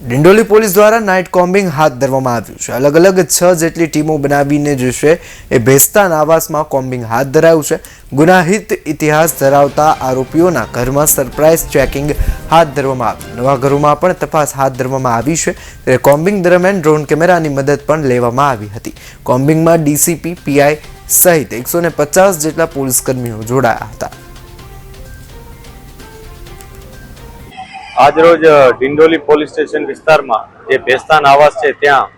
Dindoli police દ્વારા night combing હાથ ધરવામાં આવ્યું છે. અલગ અલગ છ જેટલી ટીમો બનાવીને જે છે એ ભેસ્તાન આવાસમાં કોમ્બિંગ હાથ ધરાયું છે. ગુનાહિત ઇતિહાસ ધરાવતા આરોપીઓના ઘરમાં સરપ્રાઇઝ ચેકિંગ હાથ ધરવામાં આવ્યું. નવા ઘરોમાં પણ તપાસ હાથ ધરવામાં આવી છે. ત્યારે કોમ્બિંગ દરમિયાન ડ્રોન કેમેરાની મદદ પણ લેવામાં આવી હતી. કોમ્બિંગમાં ડીસીપી પીઆઈ સહિત એકસો પચાસ જેટલા પોલીસકર્મીઓ જોડાયા હતા. આજરોજ ડિંડોલી પોલીસ સ્ટેશન વિસ્તારમાં જે ભેસ્તાન આવાસ છે, ત્યાં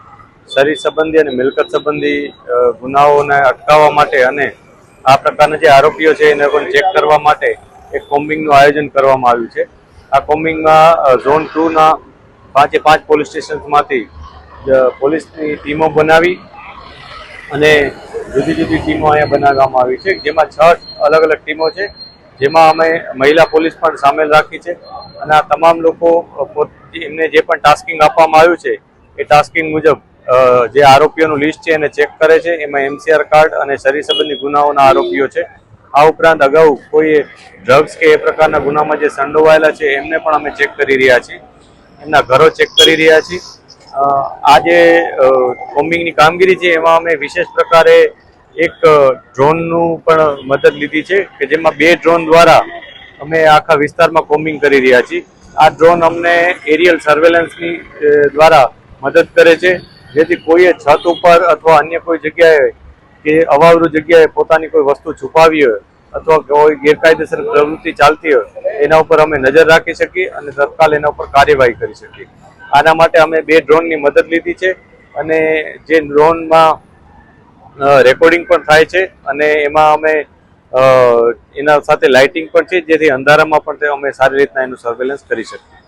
શરીર સંબંધી અને મિલકત સંબંધી ગુનાઓને અટકાવવા માટે અને આ પ્રકારના જે આરોપીઓ છે, એને પણ ચેક કરવા માટે એક કોમ્બિંગનું આયોજન કરવામાં આવ્યું છે. આ કોમ્બિંગમાં ઝોન ટુના પાંચે પાંચ પોલીસ સ્ટેશનમાંથી પોલીસની ટીમો બનાવી અને જુદી જુદી ટીમો અહીંયા બનાવવામાં આવી છે, જેમાં છ અલગ અલગ ટીમો છે. જેમાં અમે મહિલા પોલીસ પણ સામેલ રાખી છે અને આ તમામ લોકો એમને જે પણ ટાસ્કિંગ આપવામાં આવ્યું છે, એ ટાસ્કિંગ મુજબ જે આરોપીઓનું લિસ્ટ છે એને ચેક કરે છે. એમાં એમસીઆર કાર્ડ અને શરીર સંબંધી ગુનાઓના આરોપીઓ છે. આ ઉપરાંત અગાઉ કોઈ ડ્રગ્સ કે એ પ્રકારના ગુનામાં જે સંડોવાયેલા છે, એમને પણ અમે ચેક કરી રહ્યા છીએ. એમના ઘરો ચેક કરી રહ્યા છીએ. આ જે કોમ્બિંગની કામગીરી છે, એમાં અમે વિશેષ પ્રકારે એક ડ્રોનનું પણ મદદ લીધી છે કે જેમાં બે ડ્રોન દ્વારા અમે આખા વિસ્તારમાં કોમ્બિંગ કરી રહ્યા છીએ. આ ડ્રોન અમને એરિયલ સર્વેલન્સની દ્વારા મદદ કરે છે. જેથી કોઈએ છત ઉપર અથવા અન્ય કોઈ જગ્યાએ કે અવાવરુ જગ્યાએ પોતાની કોઈ વસ્તુ છુપાવી હોય અથવા કોઈ ગેરકાયદેસર પ્રવૃત્તિ ચાલતી હોય, એના ઉપર અમે નજર રાખી શકીએ અને તત્કાલ એના ઉપર કાર્યવાહી કરી શકીએ. આના માટે અમે બે ડ્રોનની મદદ લીધી છે અને જે ડ્રોનમાં રેકોર્ડિંગ પણ થાય છે અને એમાં અમે એના સાથે લાઇટિંગ પણ છે જેથી અંધારામાં પણ અમે સારી રીતના એનું સર્વેલન્સ કરી શકીએ.